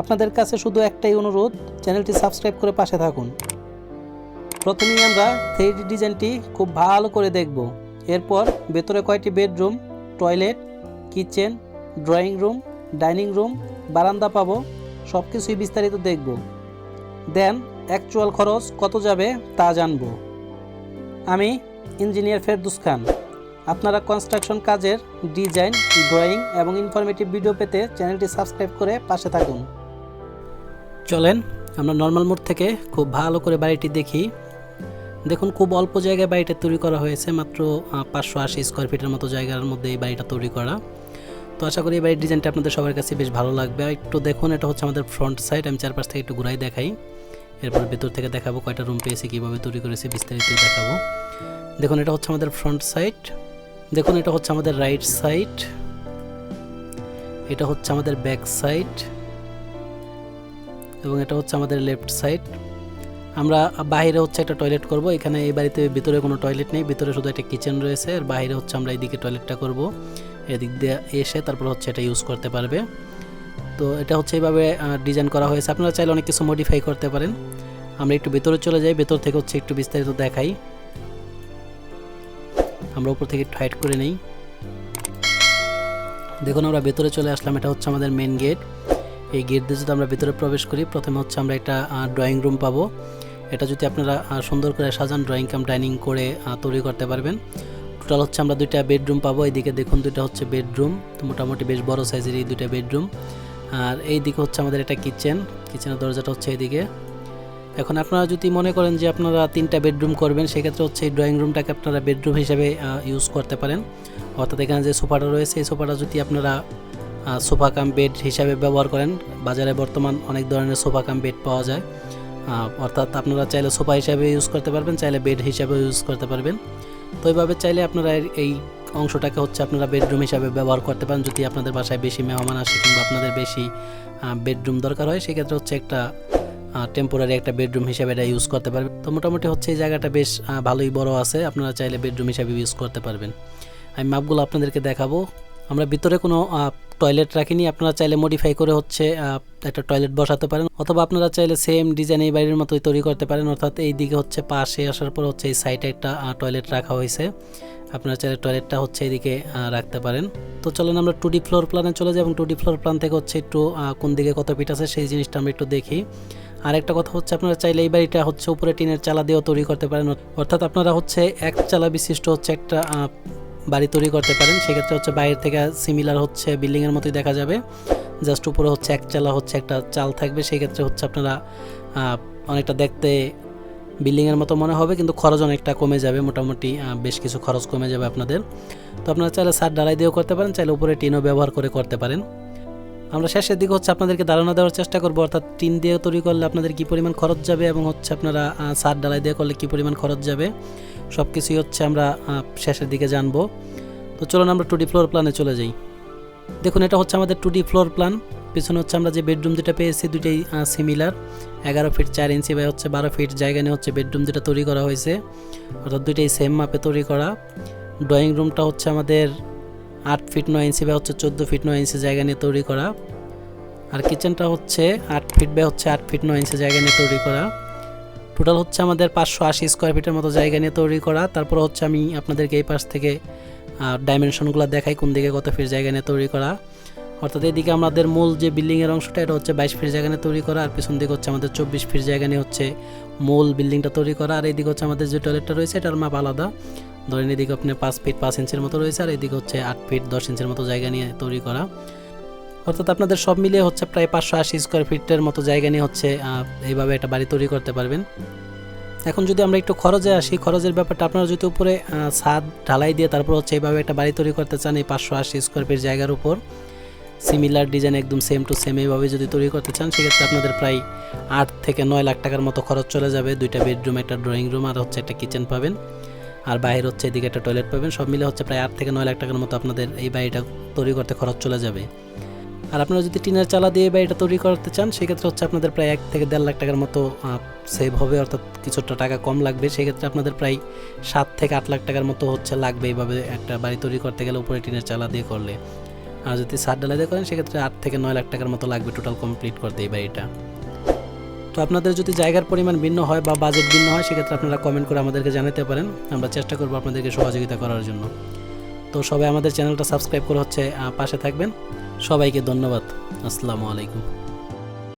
আপনাদের কাছে শুধু একটাই অনুরোধ, চ্যানেলটি সাবস্ক্রাইব করে পাশে থাকুন। প্রথমেই আমরা থ্রি ডিজাইনটি খুব ভালো করে দেখব। এরপর ভেতরে কয়টি bedroom, toilet, kitchen, drawing room, dining room, বারান্দা পাবো সব কিছুই বিস্তারিত দেখব। দেন অ্যাকচুয়াল খরচ কত যাবে তা জানব। আমি ইঞ্জিনিয়ার ফেরদুস খান। আপনারা কনস্ট্রাকশন কাজের ডিজাইন, ড্রয়িং এবং ইনফরমেটিভ ভিডিও পেতে চ্যানেলটি সাবস্ক্রাইব করে পাশে থাকুন। চলেন, আমরা নর্মাল মোড থেকে খুব ভালো করে বাড়িটি দেখি। দেখুন, খুব অল্প জায়গায় বাড়িটা তৈরি করা হয়েছে, মাত্র পাঁচশো আশি স্কোয়ার ফিটের মতো জায়গার মধ্যে এই বাড়িটা তৈরি করা। তো আশা করি এই বাড়ির ডিজাইনটা আপনাদের সবার কাছে বেশ ভালো লাগবে। একটু দেখুন, এটা হচ্ছে আমাদের ফ্রন্ট সাইড আমি চারপাশ থেকে একটু ঘুরাই দেখাই। এরপর ভেতর থেকে দেখাবো কয়টা রুম পেয়েছি, কীভাবে তৈরি করেছি, বিস্তারিত দেখাবো। দেখুন, এটা হচ্ছে আমাদের ফ্রন্ট সাইড দেখুন, এটা হচ্ছে আমাদের রাইট সাইড এটা হচ্ছে আমাদের ব্যাক সাইড এবং এটা হচ্ছে আমাদের লেফট সাইড আমরা বাইরে হচ্ছে একটা টয়লেট করব, এখানে এই বাড়িতে ভিতরে কোনো টয়লেট নেই, ভিতরে শুধু একটা কিচেন রয়েছে, আর বাইরে হচ্ছে আমরা এইদিকে টয়লেটটা করব। এদিক দিয়ে এসে তারপর হচ্ছে এটা ইউজ করতে পারবে। তো এটা হচ্ছে এইভাবে ডিজাইন করা হয়েছে। আপনারা চাইলে অনেক কিছু মডিফাই করতে পারেন। আমরা একটু ভেতরে চলে যাই, ভেতর থেকে হচ্ছে একটু বিস্তারিত দেখাই। আমরা উপর থেকে একটু হাইট করে নেই। দেখুন, আমরা ভেতরে চলে আসলাম। এটা হচ্ছে আমাদের মেন গেট এই গেট দিয়ে যদি আমরা ভেতরে প্রবেশ করি, প্রথমে হচ্ছে আমরা একটা ড্রয়িং রুম পাবো। এটা যদি আপনারা সুন্দর করে সাজান ড্রয়িং কাম ডাইনিং করে তৈরি করতে পারবেন। টোটাল হচ্ছে আমরা দুইটা বেডরুম পাবো। এইদিকে দেখুন দুইটা হচ্ছে বেডরুম তো মোটামুটি বেশ বড় সাইজের এই দুইটা বেডরুম আর এই দিকে হচ্ছে আমাদের একটা কিচেন কিচেনের দরজাটা হচ্ছে এইদিকে। এখন আপনারা যদি মনে করেন যে আপনারা তিনটা বেডরুম করবেন, সেক্ষেত্রে হচ্ছে এই ড্রয়িং রুমটাকে আপনারা বেডরুম হিসেবে ইউজ করতে পারেন। অর্থাৎ এখানে যে সোফাটা রয়েছে, এই সোফাটা যদি আপনারা সোফা কাম বেড হিসাবে ব্যবহার করেন। বাজারে বর্তমান অনেক ধরনের সোফা কাম বেড পাওয়া যায়। অর্থাৎ আপনারা চাইলে সোফা হিসাবে ইউজ করতে পারবেন, চাইলে বেড হিসাবে ইউজ করতে পারবেন। তো এইভাবে চাইলে আপনারা এই অংশটাকে হচ্ছে আপনারা বেডরুম হিসাবে ব্যবহার করতে পারেন। যদি আপনাদের বাসায় বেশি মেহমান আসে কিংবা আপনাদের বেশি বেডরুম দরকার হয়, সেক্ষেত্রে হচ্ছে একটা টেম্পোরারি একটা বেডরুম হিসাবে এটা ইউজ করতে পারবেন। তো মোটামুটি হচ্ছে এই জায়গাটা বেশ ভালোই বড় আছে। আপনারা চাইলে বেডরুম হিসাবে ইউজ করতে পারবেন। আমি মাপগুলো আপনাদেরকে দেখাবো। আমরা ভিতরে কোনো টয়লেট রাখিনি। আপনারা চাইলে মডিফাই করে হচ্ছে একটা টয়লেট বসাতে পারেন। অথবা আপনারা চাইলে সেম ডিজাইন এই বাড়ির মতোই তৈরি করতে পারেন। অর্থাৎ এই দিকে হচ্ছে পাশে আসার পর হচ্ছে এই সাইডে একটা টয়লেট রাখা হয়েছে। আপনারা চাইলে টয়লেটটা হচ্ছে এদিকে রাখতে পারেন। তো চলেন আমরা টু ডি ফ্লোর প্ল্যানে চলে যাই এবং টু ডি ফ্লোর প্ল্যান থেকে হচ্ছে একটু কোন দিকে কত ফিট আছে সেই জিনিসটা আমরা একটু দেখি। আর একটা কথা হচ্ছে আপনারা চাইলে এই বাড়িটা হচ্ছে উপরে টিনের চালা দিয়েও তৈরি করতে পারেন। অর্থাৎ আপনারা হচ্ছে এক চালা বিশিষ্ট হচ্ছে একটা বাড়ি তৈরি করতে পারেন, সেক্ষেত্রে হচ্ছে বাইরে থেকে সিমিলার হচ্ছে বিল্ডিংয়ের মতোই দেখা যাবে। জাস্ট উপরে হচ্ছে এক চালা হচ্ছে একটা চাল থাকবে, সেক্ষেত্রে হচ্ছে আপনারা অনেকটা দেখতে বিল্ডিংয়ের মতো মনে হবে, কিন্তু খরচ অনেকটা কমে যাবে মোটামুটি বেশ কিছু খরচ কমে যাবে আপনাদের। তো আপনারা চাইলে সার ডালাই দিয়েও করতে পারেন, চাইলে উপরে টিনও ব্যবহার করে করতে পারেন। আমরা শেষের দিকে হচ্ছে আপনাদেরকে ধারণা দেওয়ার চেষ্টা করব, অর্থাৎ টিন দিয়ে তৈরি করলে আপনাদের কী পরিমাণ খরচ যাবে এবং হচ্ছে আপনারা সার ডালাই দিয়ে করলে কী পরিমাণ খরচ যাবে। সব কিছুই হচ্ছে আমরা শেষের দিকে জানব। তো চলুন আমরা টু ডি ফ্লোর প্ল্যানে চলে যাই। দেখুন, এটা হচ্ছে আমাদের টু ডি ফ্লোর প্ল্যান পিছনে হচ্ছে আমরা যে বেডরুম দুটো পেয়েছি, দুটোই সিমিলার এগারো ফিট চার ইঞ্চি বা হচ্ছে বারো ফিট জায়গা নিয়ে হচ্ছে বেডরুম দুটো তৈরি করা হয়েছে। অর্থাৎ দুইটাই সেম মাপে তৈরি করা। ড্রয়িং রুমটা হচ্ছে আমাদের আট ফিট নয় ইঞ্চি বা হচ্ছে চোদ্দ ফিট নয় ইঞ্চি জায়গা নিয়ে তৈরি করা। আর কিচেনটা হচ্ছে আট ফিট বা হচ্ছে আট ফিট নয় ইঞ্চি জায়গা নিয়ে তৈরি করা। টোটাল হচ্ছে আমাদের পাঁচশো আশি স্কোয়ার ফিটের মতো জায়গা নিয়ে তৈরি করা। তারপর হচ্ছে আমি আপনাদেরকে এই পাশ থেকে ডাইমেনশনগুলো দেখাই কোন দিকে কত ফিট জায়গা নিয়ে তৈরি করা। অর্থাৎ এদিকে আমাদের মূল যে বিল্ডিংয়ের অংশটা, এটা হচ্ছে বাইশ ফিট জায়গা নিয়ে তৈরি করা, আর পিছন দিকে হচ্ছে আমাদের চব্বিশ ফিট জায়গা নিয়ে হচ্ছে মূল বিল্ডিংটা তৈরি করা। আর এদিকে হচ্ছে আমাদের যে টয়লেটটা রয়েছে, এটার মাপ আলাদা। ধরেন এদিকে আপনি পাঁচ ফিট পাঁচ ইঞ্চের মতো রয়েছে, আর এদিকে হচ্ছে আট ফিট দশ ইঞ্চের মতো জায়গা নিয়ে তৈরি করা। অর্থাৎ আপনাদের সব মিলিয়ে হচ্ছে প্রায় পাঁচশো আশি স্কোয়ার ফিটের মতো জায়গা নিয়ে হচ্ছে এইভাবে একটা বাড়ি তৈরি করতে পারবেন। এখন যদি আমরা একটু খরচে আসি, খরচের ব্যাপারটা আপনারা যদি উপরে ছাদ ঢালাই দিয়ে তারপর হচ্ছে এইভাবে একটা বাড়ি তৈরি করতে চান এই পাঁচশো আশি স্কোয়ার ফিট জায়গার উপর সিমিলার ডিজাইন একদম সেম টু সেম এইভাবে যদি তৈরি করতে চান, সেক্ষেত্রে আপনাদের প্রায় আট থেকে নয় লাখ টাকার মতো খরচ চলে যাবে। দুইটা বেডরুম একটা ড্রয়িং রুম আর হচ্ছে একটা কিচেন পাবেন। আর বাইরে হচ্ছে এদিকে একটা টয়লেট পাবেন। সব মিলে হচ্ছে প্রায় আট থেকে নয় লাখ টাকার মতো আপনাদের এই বাড়িটা তৈরি করতে খরচ চলে যাবে। আর আপনারা যদি টিনের চালা দিয়ে বা এটা তৈরি করতে চান, সেক্ষেত্রে হচ্ছে আপনাদের প্রায় এক থেকে দেড় লাখ টাকার মতো সেভ হবে, অর্থাৎ কিছুটা টাকা কম লাগবে। সেক্ষেত্রে আপনাদের প্রায় সাত থেকে আট লাখ টাকার মতো হচ্ছে লাগবে এইভাবে একটা বাড়ি তৈরি করতে গেলে উপরে টিনের চালা দিয়ে করলে। আর যদি সাত ডালা দিয়ে করেন, সেক্ষেত্রে আট থেকে নয় লাখ টাকার মতো লাগবে টোটাল কমপ্লিট করতে এই বাড়িটা। তো আপনাদের যদি জায়গার পরিমাণ ভিন্ন হয় বা বাজেট ভিন্ন হয়, সেক্ষেত্রে আপনারা কমেন্ট করে আমাদেরকে জানাতে পারেন। আমরা চেষ্টা করব আপনাদেরকে সহযোগিতা করার জন্য। তো সবাই আমাদের চ্যানেলটা সাবস্ক্রাইব করে হচ্ছে পাশে থাকবেন। সবাইকে ধন্যবাদ। আসসালামু আলাইকুম।